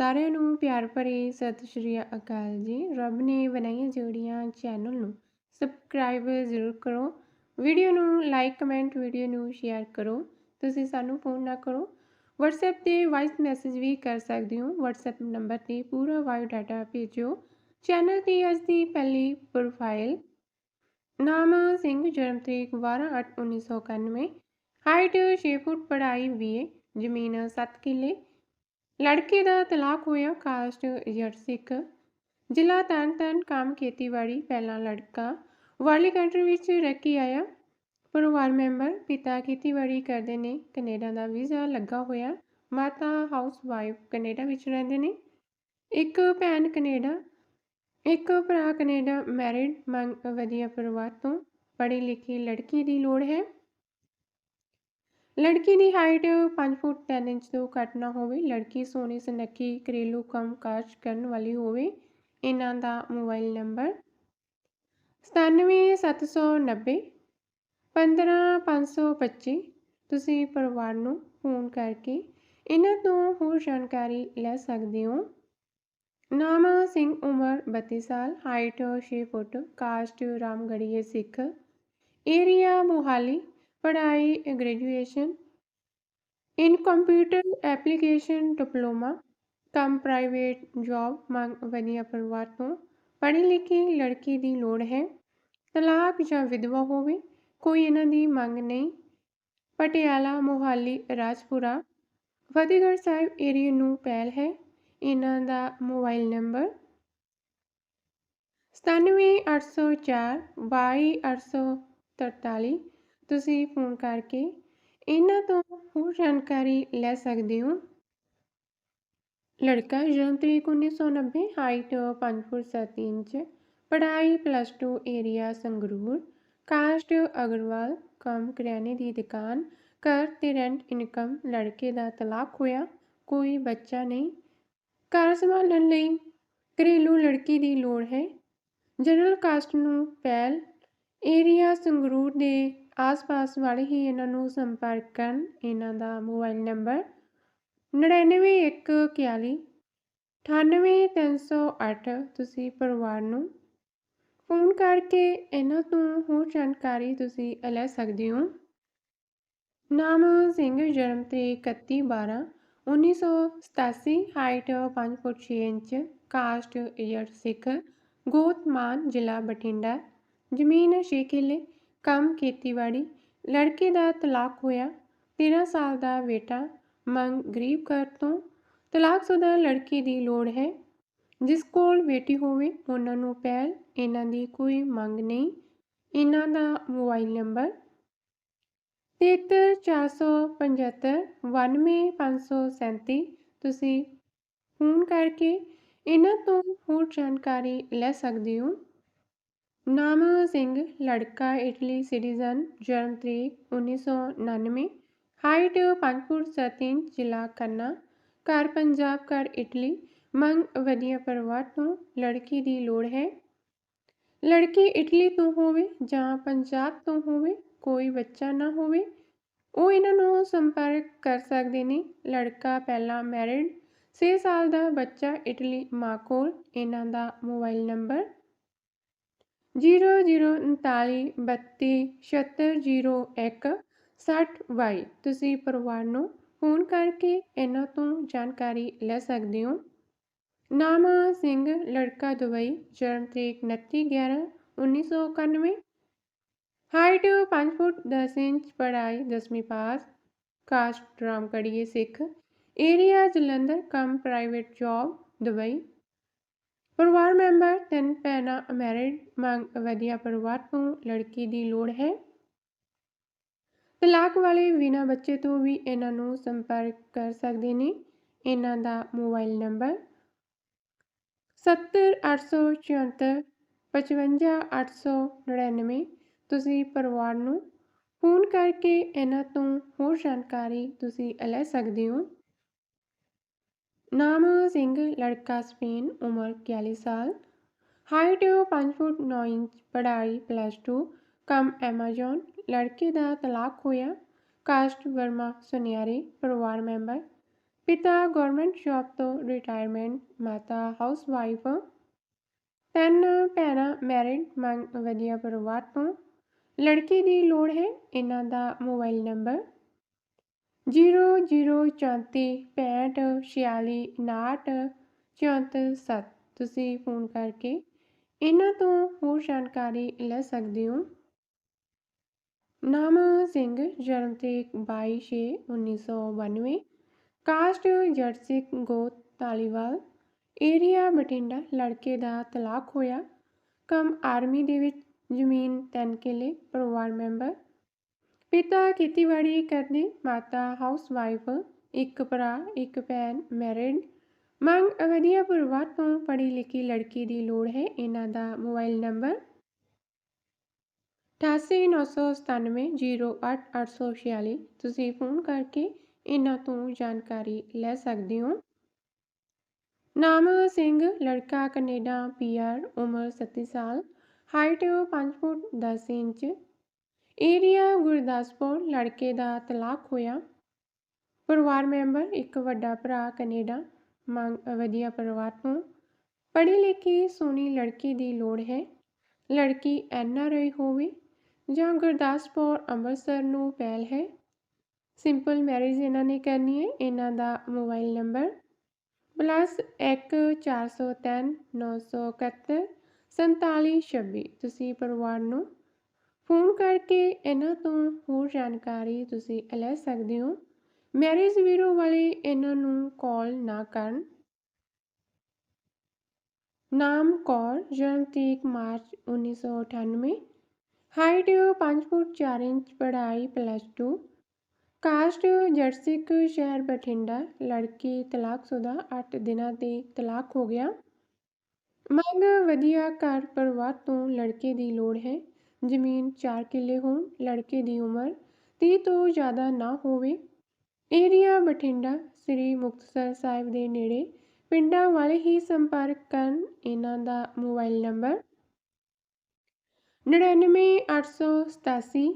ਸਾਰਿਆਂ ਨੂੰ ਪਿਆਰ ਭਰੀ ਸਤਿ ਸ਼੍ਰੀ ਅਕਾਲ ਜੀ। ਰੱਬ ਨੇ ਬਣਾਈਆਂ ਜੋੜੀਆਂ ਚੈਨਲ ਨੂੰ ਸਬਸਕ੍ਰਾਈਬ ਜ਼ਰੂਰ ਕਰੋ। ਵੀਡੀਓ ਨੂੰ ਲਾਈਕ ਕਮੈਂਟ ਵੀਡੀਓ ਨੂੰ ਸ਼ੇਅਰ ਕਰੋ। ਤੁਸੀਂ ਸਾਨੂੰ ਫੋਨ ਨਾ ਕਰੋ। WhatsApp ਤੇ ਵਾਇਸ ਮੈਸੇਜ ਵੀ ਕਰ ਸਕਦੇ ਹੋ। WhatsApp ਨੰਬਰ ਤੇ ਪੂਰਾ ਵਾਇਓ ਡਾਟਾ ਭੇਜੋ ਚੈਨਲ ਦੀ ਅੱਜ ਦੀ ਪਹਿਲੀ ਪ੍ਰੋਫਾਈਲ ਨਾਮ ਸਿੰਘ, ਜਨਮ ਤਰੀਕ 12/8/1991 ਹਾਈਟ 6 ਫੁੱਟ ਪੜ੍ਹਾਈ BA ਜ਼ਮੀਨ 7 ਕਿੱਲੇ। ਲੜਕੇ ਦਾ ਤਲਾਕ ਹੋਇਆ। ਕਾਸਟ ਯਰਸਿਕ ਸਿੱਖ ਜ਼ਿਲ੍ਹਾ ਤਰਨਤਾਰਨ ਕੰਮ ਖੇਤੀਬਾੜੀ ਪਹਿਲਾ ਲੜਕਾ ਵਾਲੀ ਕੰਟਰੀ ਵਿੱਚ ਰਹਿ ਕੇ ਆਇਆ। ਪਰਿਵਾਰ ਮੈਂਬਰ ਪਿਤਾ ਖੇਤੀਬਾੜੀ ਕਰਦੇ ਨੇ। ਕੈਨੇਡਾ ਦਾ ਵੀਜ਼ਾ ਲੱਗਾ ਹੋਇਆ। ਮਾਤਾ ਹਾਊਸ ਵਾਈਫ ਕੈਨੇਡਾ ਵਿੱਚ ਰਹਿੰਦੇ ਨੇ। ਇੱਕ ਭੈਣ ਕੈਨੇਡਾ, ਇੱਕ ਭਰਾ ਕੈਨੇਡਾ। ਮੈਰਿਡ ਮੰਗ ਵਧੀਆ ਪਰਿਵਾਰ ਤੋਂ ਪੜ੍ਹੀ ਲਿਖੀ ਲੜਕੀ ਦੀ ਲੋੜ ਹੈ। ਲੜਕੀ ਦੀ ਹਾਈਟ 5 ਫੁੱਟ 10 ਇੰਚ ਤੋਂ ਘੱਟ ਨਾ ਹੋਵੇ, ਲੜਕੀ ਸੋਹਣੀ ਸੁਨੱਖੀ ਘਰੇਲੂ ਕੰਮ ਕਾਜ ਕਰਨ ਵਾਲੀ ਹੋਵੇ, ਇਹਨਾਂ ਦਾ ਮੋਬਾਈਲ ਨੰਬਰ 97790 15525 ਤੁਸੀਂ ਪਰਿਵਾਰ ਨੂੰ ਫੋਨ ਕਰਕੇ ਇਹਨਾਂ ਤੋਂ ਹੋਰ ਜਾਣਕਾਰੀ ਲੈ ਸਕਦੇ ਹੋ। ਨਾਮ ਸਿੰਘ ਉਮਰ 32 ਸਾਲ ਹਾਈਟ 6 ਫੁੱਟ, ਕਾਸਟ ਰਾਮਗੜੀਏ ਸਿੱਖ ਏਰੀਆ ਮੋਹਾਲੀ। ਪੜ੍ਹਾਈ graduation in computer application diploma ਕੰਮ ਪ੍ਰਾਈਵੇਟ ਜੌਬ ਮੰਗ, ਵਧੀਆ ਪਰਿਵਾਰ ਤੋਂ, ਪੜ੍ਹੀ ਲਿਖੀ ਲੜਕੀ ਦੀ ਲੋੜ ਹੈ, ਤਲਾਕ ਜਾਂ ਵਿਧਵਾ ਹੋਵੇ, ਕੋਈ ਇਹਨਾਂ ਦੀ ਮੰਗ ਨਹੀਂ, ਪਟਿਆਲਾ, ਮੋਹਾਲੀ, ਰਾਜਪੁਰਾ, ਫਤਿਹਗੜ੍ਹ ਸਾਹਿਬ ਏਰੀਆ ਨੂੰ ਪਹਿਲ ਹੈ, ਇਹਨਾਂ ਦਾ ਮੋਬਾਈਲ ਨੰਬਰ 97804 22843 ਤੁਸੀਂ ਫੋਨ ਕਰਕੇ ਇਹਨਾਂ ਤੋਂ ਹੋਰ ਜਾਣਕਾਰੀ ਲੈ ਸਕਦੇ ਹੋ। ਲੜਕਾ ਜਨਮ ਤਰੀਕ 1990 ਹਾਈਟ 5 ਫੁੱਟ 7 ਇੰਚ, ਪੜ੍ਹਾਈ plus 2 area Sangrur caste Agarwal, ਕੰਮ ਕਰਿਆਨੇ ਦੀ ਦੁਕਾਨ, ਘਰ ਤੇ ਰੈਂਟ ਇਨਕਮ ਲੜਕੇ ਦਾ ਤਲਾਕ ਹੋਇਆ, ਕੋਈ ਬੱਚਾ ਨਹੀਂ। ਘਰ ਸੰਭਾਲਣ ਲਈ ਘਰੇਲੂ ਲੜਕੀ ਦੀ ਲੋੜ ਹੈ। ਜਨਰਲ ਕਾਸਟ ਨੂੰ ਪਹਿਲ ਏਰੀਆ ਸੰਗਰੂਰ ਦੇ ਆਸ-ਪਾਸ ਵਾਲੇ ਹੀ ਇਹਨਾਂ ਨੂੰ ਸੰਪਰਕ ਕਰਨ, ਇਹਨਾਂ ਦਾ ਮੋਬਾਈਲ ਨੰਬਰ 9914 98308 ਤੁਸੀਂ ਪਰਿਵਾਰ ਨੂੰ ਫੋਨ ਕਰਕੇ ਇਹਨਾਂ ਤੋਂ ਹੋਰ ਜਾਣਕਾਰੀ ਤੁਸੀਂ ਲੈ ਸਕਦੇ ਹੋ। ਨਾਮ ਸਿੰਘ, ਜਨਮ ਤਰੀਕ 31 12 1987 ਹਾਈਟ 5 ਫੁੱਟ 6 ਇੰਚ ਕਾਸਟ ਏਜਰ ਸਿੱਖ ਗੋਤਮਾਨ ਜ਼ਿਲ੍ਹਾ ਬਠਿੰਡਾ, ਜ਼ਮੀਨ 6 ਕਿੱਲੇ ਕੰਮ ਖੇਤੀਬਾੜੀ, ਲੜਕੇ ਦਾ ਤਲਾਕ ਹੋਇਆ 13 ਸਾਲ ਦਾ ਬੇਟਾ, ਮੰਗ ਗਰੀਬ ਘਰ ਤੋਂ। ਤਲਾਕਸ਼ੁਦਾ ਲੜਕੀ ਦੀ ਲੋੜ ਹੈ। ਜਿਸ ਕੋਲ ਬੇਟੀ ਹੋਵੇ, ਉਹਨਾਂ ਨੂੰ ਪਹਿਲ, ਇਹਨਾਂ ਦੀ ਕੋਈ ਮੰਗ ਨਹੀਂ। ਇਹਨਾਂ ਦਾ ਮੋਬਾਈਲ ਨੰਬਰ 73475 91537 ਤੁਸੀਂ ਫੋਨ ਕਰਕੇ ਇਹਨਾਂ ਤੋਂ ਹੋਰ ਜਾਣਕਾਰੀ ਲੈ ਸਕਦੇ ਹੋ। ਨਾਮ ਸਿੰਘ, ਲੜਕਾ, ਇਟਲੀ, ਸਿਟੀਜ਼ਨ ਜਨਮ ਤਰੀਕ 1999 ਹਾਈਟ 5 ਫੁੱਟ 7 ਇੰਚ, ਜ਼ਿਲ੍ਹਾ ਕੰਨਾ ਘਰ ਪੰਜਾਬ, ਘਰ ਇਟਲੀ। ਮੰਗ ਵਧੀਆ ਪਰਿਵਾਰ ਤੋਂ ਲੜਕੀ ਦੀ ਲੋੜ ਹੈ। ਲੜਕੀ ਇਟਲੀ ਤੋਂ ਹੋਵੇ ਜਾਂ ਪੰਜਾਬ ਤੋਂ ਹੋਵੇ, ਕੋਈ ਬੱਚਾ ਨਾ ਹੋਵੇ, ਉਹ ਇਹਨਾਂ ਨੂੰ ਸੰਪਰਕ ਕਰ ਸਕਦੇ ਨੇ। ਲੜਕਾ ਪਹਿਲਾਂ ਮੈਰਿਡ 6 ਸਾਲ ਦਾ ਬੱਚਾ ਇਟਲੀ ਮਾਂ ਕੋਲ। ਇਹਨਾਂ ਦਾ ਮੋਬਾਈਲ ਨੰਬਰ 003932760160 ਤੁਸੀਂ ਪਰਿਵਾਰ ਨੂੰ ਫੋਨ ਕਰਕੇ ਇਹਨਾਂ ਤੋਂ ਜਾਣਕਾਰੀ ਲੈ ਸਕਦੇ ਹੋ। ਨਾਮ ਸਿੰਘ, ਲੜਕਾ ਦੁਬਈ, ਜਨਮ ਤਰੀਕ 29 11 1991 ਹਾਈਟ 5 ਫੁੱਟ 10 ਇੰਚ, ਪੜ੍ਹਾਈ 10ਵੀਂ ਪਾਸ। ਕਾਸਟ ਰਾਮਗੜੀਏ ਸਿੱਖ। ਏਰੀਆ ਜਲੰਧਰ, ਕਮ ਪ੍ਰਾਈਵੇਟ ਜੌਬ ਦੁਬਈ। ਪਰਿਵਾਰ ਮੈਂਬਰ ਤਿੰਨ ਭੈਣਾਂ ਅਮੈਰਿਡ, ਮੰਗ ਵਧੀਆ ਪਰਿਵਾਰ ਤੋਂ ਲੜਕੀ ਦੀ ਲੋੜ ਹੈ। ਤਲਾਕ ਵਾਲੇ ਬਿਨਾਂ ਬੱਚੇ ਤੋਂ ਵੀ ਇਹਨਾਂ ਨੂੰ ਸੰਪਰਕ ਕਰ ਸਕਦੇ ਨੇ। ਇਹਨਾਂ ਦਾ ਮੋਬਾਈਲ ਨੰਬਰ 70874 55899 ਤੁਸੀਂ ਪਰਿਵਾਰ ਨੂੰ ਫੋਨ ਕਰਕੇ ਇਹਨਾਂ ਤੋਂ ਹੋਰ ਜਾਣਕਾਰੀ ਤੁਸੀਂ ਲੈ ਸਕਦੇ ਹੋ। ਨਾਮ ਸਿੰਘ, ਲੜਕਾ ਸਪੇਨ, ਉਮਰ 41 ਸਾਲ। ਹਾਈਟ 5 ਫੁੱਟ 9 ਇੰਚ ਪੜਾਈ ਪਲੱਸ 2 ਕੰਮ ਐਮਾਜ਼ਨ ਲੜਕੇ ਦਾ ਤਲਾਕ ਹੋਇਆ। ਕਾਸਟ ਵਰਮਾ ਸੁਨਿਆਰੇ, ਪਰਿਵਾਰ ਮੈਂਬਰ। ਪਿਤਾ ਗਵਰਨਮੈਂਟ ਜੌਬ ਤੋਂ ਰਿਟਾਇਰਮੈਂਟ ਮਾਤਾ ਹਾਊਸ ਵਾਈਫ ਤਿੰਨ ਭੈਣਾਂ ਮੈਰਿਡ ਮੰਗ ਵਧੀਆ ਪਰਿਵਾਰ ਤੋਂ। ਲੜਕੀ ਦੀ ਲੋੜ ਹੈ, ਇਹਨਾਂ ਦਾ ਮੋਬਾਈਲ ਨੰਬਰ 0043546 ਤੁਸੀਂ ਫੋਨ ਕਰਕੇ ਇਹਨਾਂ ਤੋਂ ਹੋਰ ਜਾਣਕਾਰੀ ਲੈ ਸਕਦੇ ਹੋ। ਨਾਮ ਸਿੰਘ, ਜਨਮ ਤਰੀਕ 22/6/1992 ਕਾਸਟ ਜੱਟ ਸਿੱਖ ਗੋਤ ਤਾਲੀਵਾਲ ਏਰੀਆ ਬਠਿੰਡਾ, ਲੜਕੇ ਦਾ ਤਲਾਕ ਹੋਇਆ। ਕੰਮ ਆਰਮੀ ਦੇ ਵਿੱਚ ਜ਼ਮੀਨ 3 ਕਿੱਲੇ, ਪਰਿਵਾਰ ਮੈਂਬਰ। ਪਿਤਾ ਖੇਤੀਬਾੜੀ ਕਰਦੇ ਮਾਤਾ ਹਾਊਸਵਾਈਫ ਇੱਕ ਭਰਾ, ਇੱਕ ਭੈਣ ਮੈਰਿਡ ਮੰਗ ਵਧੀਆ ਪਰਿਵਾਰ ਤੋਂ ਪੜ੍ਹੀ ਲਿਖੀ ਲੜਕੀ ਦੀ ਲੋੜ ਹੈ, ਇਹਨਾਂ ਦਾ ਮੋਬਾਈਲ ਨੰਬਰ 8897908846 ਤੁਸੀਂ ਫੋਨ ਕਰਕੇ ਇਹਨਾਂ ਤੋਂ ਜਾਣਕਾਰੀ ਲੈ ਸਕਦੇ ਹੋ। ਨਾਮ ਸਿੰਘ, ਲੜਕਾ ਕੈਨੇਡਾ ਪੀਆਰ ਉਮਰ 37 ਸਾਲ। Height 5 foot 10 inch. Area Gurdaspur ਲੜਕੇ ਦਾ ਤਲਾਕ ਹੋਇਆ। ਪਰਿਵਾਰ ਮੈਂਬਰ ਇੱਕ ਵੱਡਾ ਭਰਾ ਕੈਨੇਡਾ, ਮੰਗ ਵਧੀਆ ਪਰਿਵਾਰ ਤੋਂ। ਪੜ੍ਹੀ ਲਿਖੀ ਸੋਹਣੀ ਲੜਕੀ ਦੀ ਲੋੜ ਹੈ। ਲੜਕੀ ਐਨ ਆਰ ਆਈ ਹੋਵੇ, ਜਾਂ ਗੁਰਦਾਸਪੁਰ ਅੰਮ੍ਰਿਤਸਰ ਨੂੰ ਪਹਿਲ ਹੈ। ਸਿੰਪਲ ਮੈਰਿਜ ਇਹਨਾਂ ਨੇ ਕਰਨੀ ਹੈ, ਇਹਨਾਂ ਦਾ ਮੋਬਾਈਲ ਨੰਬਰ ਪਲੱਸ 1 403 971 4726 ਤੁਸੀਂ ਪਰਿਵਾਰ ਨੂੰ ਫੋਨ ਕਰਕੇ ਇਹਨਾਂ ਤੋਂ ਹੋਰ ਜਾਣਕਾਰੀ ਤੁਸੀਂ ਲੈ ਸਕਦੇ ਹੋ। ਮੈਰਿਜ ਵੀਰੋ ਵਾਲੇ ਇਹਨਾਂ ਨੂੰ ਕਾਲ ਨਾ ਕਰਨ। ਨਾਮ ਕੌਰ, ਜਨਮ ਤਰੀਕ ਮਾਰਚ 1998 ਹਾਈਟ 5 ਫੁੱਟ 4 ਇੰਚ, ਪੜ੍ਹਾਈ ਪਲੱਸ 2 ਕਾਸਟ ਜਰਸਿਕ ਸ਼ਹਿਰ ਬਠਿੰਡਾ। ਲੜਕੀ ਤਲਾਕਸ਼ੁਦਾ 8 ਦਿਨਾਂ ਤੇ ਤਲਾਕ ਹੋ ਗਿਆ। ਮੰਗ ਵਧੀਆ ਘਰ ਪਰਿਵਾਰ ਤੋਂ ਲੜਕੇ ਦੀ ਲੋੜ ਹੈ। ਜ਼ਮੀਨ 4 ਕਿੱਲੇ ਹੋਣ, ਲੜਕੇ ਦੀ ਉਮਰ 30 ਤੋਂ ਜ਼ਿਆਦਾ ਨਾ ਹੋਵੇ। ਏਰੀਆ ਬਠਿੰਡਾ ਸ੍ਰੀ ਮੁਕਤਸਰ ਸਾਹਿਬ ਦੇ ਨੇੜੇ ਪਿੰਡਾਂ ਵਾਲੇ ਹੀ ਸੰਪਰਕ ਕਰਨ ਇਹਨਾਂ ਦਾ ਮੋਬਾਈਲ ਨੰਬਰ 99887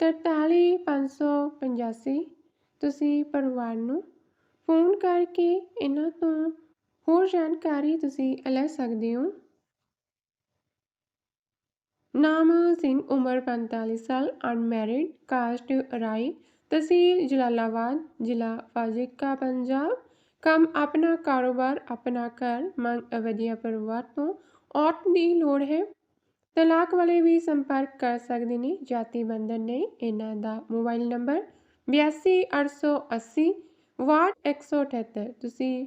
43585 ਤੁਸੀਂ ਪਰਿਵਾਰ ਨੂੰ ਫੋਨ ਕਰਕੇ ਇਹਨਾਂ ਤੋਂ ਹੋਰ ਜਾਣਕਾਰੀ ਤੁਸੀਂ ਲੈ ਸਕਦੇ ਹੋ। ਨਾਮ ਸਿੰਘ, ਉਮਰ 45 ਸਾਲ ਅਨਮੈਰਿਡ ਕਾਸਟ ਰਾਈ ਤਹਿਸੀਲ ਜਲਾਲਾਬਾਦ, ਜ਼ਿਲ੍ਹਾ ਫਾਜ਼ਿਲਕਾ, ਪੰਜਾਬ। ਕੰਮ ਆਪਣਾ ਕਾਰੋਬਾਰ, ਆਪਣਾ ਘਰ, ਮੰਗ ਵਧੀਆ ਪਰਿਵਾਰ ਤੋਂ ਔਰਤ ਦੀ ਲੋੜ ਹੈ। ਤਲਾਕ ਵਾਲੇ ਵੀ ਸੰਪਰਕ ਕਰ ਸਕਦੇ ਨੇ, ਜਾਤੀ ਬੰਧਨ ਨੇ, ਇਹਨਾਂ ਦਾ ਮੋਬਾਈਲ ਨੰਬਰ 8280 ਵਾਟ 178 ਤੁਸੀਂ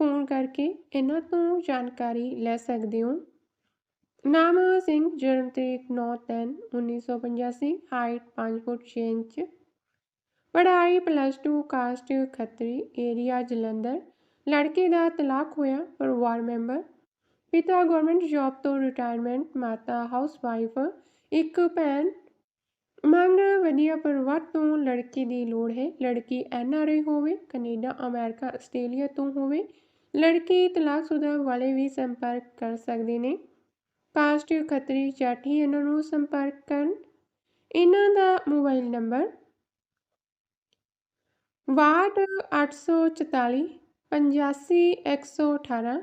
ਫੋਨ ਕਰਕੇ ਇਹਨਾਂ ਤੋਂ ਜਾਣਕਾਰੀ ਲੈ ਸਕਦੇ ਹੋ। ਨਾਮ ਸਿੰਘ ਜਨਮ ਤਰੀਕ 9/3/1985 ਹਾਈਟ 5 ਫੁੱਟ 6 ਇੰਚ। ਪੜ੍ਹਾਈ plus 2 caste Khatri area Jalandhar. ਲੜਕੇ ਦਾ ਤਲਾਕ ਹੋਇਆ, ਪਰਿਵਾਰ ਮੈਂਬਰ। ਪਿਤਾ ਗਵਰਨਮੈਂਟ ਜੌਬ ਤੋਂ ਰਿਟਾਇਰਮੈਂਟ ਮਾਤਾ ਹਾਊਸ ਵਾਈਫ ਇੱਕ ਭੈਣ। ਮੰਗ ਵਧੀਆ ਪਰਿਵਾਰ ਤੋਂ ਲੜਕੀ ਦੀ ਲੋੜ ਹੈ। ਲੜਕੀ ਐਨ ਆਰ ਆਈ ਹੋਵੇ, ਕੈਨੇਡਾ, ਅਮਰੀਕਾ, ਆਸਟ੍ਰੇਲੀਆ ਤੋਂ ਹੋਵੇ। ਲੜਕੀ ਤਲਾਕਸ਼ੁਦਾ ਵਾਲੇ ਵੀ ਸੰਪਰਕ ਕਰ ਸਕਦੇ ਨੇ। ਕਾਸਟ ਖੱਤਰੀ ਚਾਠੀ ਇਹਨਾਂ ਨੂੰ ਸੰਪਰਕ ਕਰਨ। ਇਹਨਾਂ ਦਾ ਮੋਬਾਈਲ ਨੰਬਰ ਵਾਟ 844 85118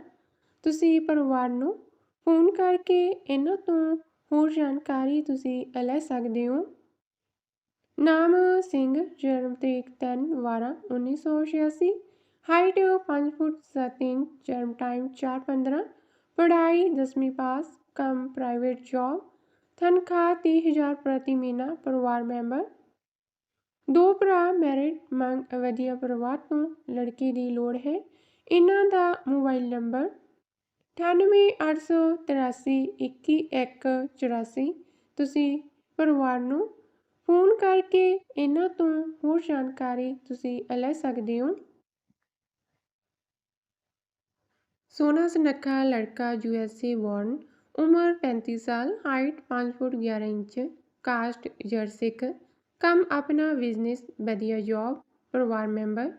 ਤੁਸੀਂ ਪਰਿਵਾਰ ਨੂੰ ਫੋਨ ਕਰਕੇ ਇਹਨਾਂ ਤੋਂ ਹੋਰ ਜਾਣਕਾਰੀ ਤੁਸੀਂ ਲੈ ਸਕਦੇ ਹੋ। ਨਾਮ ਸਿੰਘ, ਜਨਮ ਤਰੀਕ 3 12 1986 ਹਾਈਟ 5 ਫੁੱਟ 7 ਇੰਚ, ਜਨਮ ਟਾਈਮ 415 ਪੜ੍ਹਾਈ 10ਵੀਂ ਪਾਸ ਕੰਮ ਪ੍ਰਾਈਵੇਟ ਜੌਬ ਤਨਖਾਹ ਤੀਹ ਹਜ਼ਾਰ ਪ੍ਰਤੀ ਮਹੀਨਾ, ਪਰਿਵਾਰ ਮੈਂਬਰ। ਦੋ ਭਰਾ ਮੈਰਿਡ ਮੰਗ ਵਧੀਆ ਪਰਿਵਾਰ ਤੋਂ ਲੜਕੀ ਦੀ ਲੋੜ ਹੈ। ਇਹਨਾਂ ਦਾ ਮੋਬਾਈਲ ਨੰਬਰ 9883318184 ਤੁਸੀਂ ਪਰਿਵਾਰ ਨੂੰ ਫੋਨ ਕਰਕੇ ਇਹਨਾਂ ਤੋਂ ਹੋਰ ਜਾਣਕਾਰੀ ਤੁਸੀਂ ਲੈ ਸਕਦੇ ਹੋ। ਸੋਨਾ ਸਨੱਖਾ ਲੜਕਾ ਯੂਐਸਏ ਬੌਰਨ ਉਮਰ 35 ਸਾਲ ਹਾਈਟ 5 ਫੁੱਟ 11 ਇੰਚ ਕਾਸਟ ਜਰਸਿਕ ਕੰਮ ਆਪਣਾ ਬਿਜ਼ਨਸ ਵਧੀਆ ਜੌਬ ਪਰਿਵਾਰ ਮੈਂਬਰ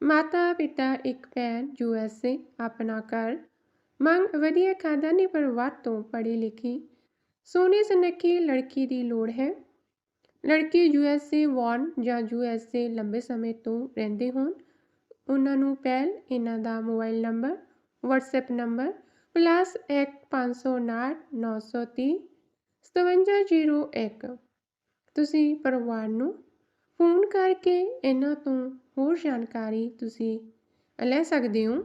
ਮਾਤਾ ਪਿਤਾ ਇੱਕ ਭੈਣ ਯੂ ਐੱਸ ਏ ਆਪਣਾ ਘਰ, ਮੰਗ ਵਧੀਆ ਖਾਨਦਾਨੀ ਪਰਿਵਾਰ ਤੋਂ ਪੜ੍ਹੀ ਲਿਖੀ, ਸੋਹਣੀ ਸੁਨੱਖੀ ਲੜਕੀ ਦੀ ਲੋੜ ਹੈ। ਲੜਕੀ ਏ ਵਾਰਨ ਜਾਂ ਯੂ ਐੱਸ ਏ ਲੰਬੇ ਸਮੇਂ ਤੋਂ ਰਹਿੰਦੇ ਹੋਣ, ਉਹਨਾਂ ਨੂੰ ਪਹਿਲ ਇਹਨਾਂ ਦਾ mobile number WhatsApp number plus ਇੱਕ ਪੰਜ ਸੌ ਉਣਾਹਠ ਨੌ ਸੌ ਤੀਹ, ਸਤਵੰਜਾ ਜੀਰੋ ਇੱਕ। ਤੁਸੀਂ ਪਰਿਵਾਰ ਨੂੰ ਫੋਨ ਕਰਕੇ ਇਹਨਾਂ ਤੋਂ ਹੋਰ ਜਾਣਕਾਰੀ ਤੁਸੀਂ ਲੈ ਸਕਦੇ ਹੋ।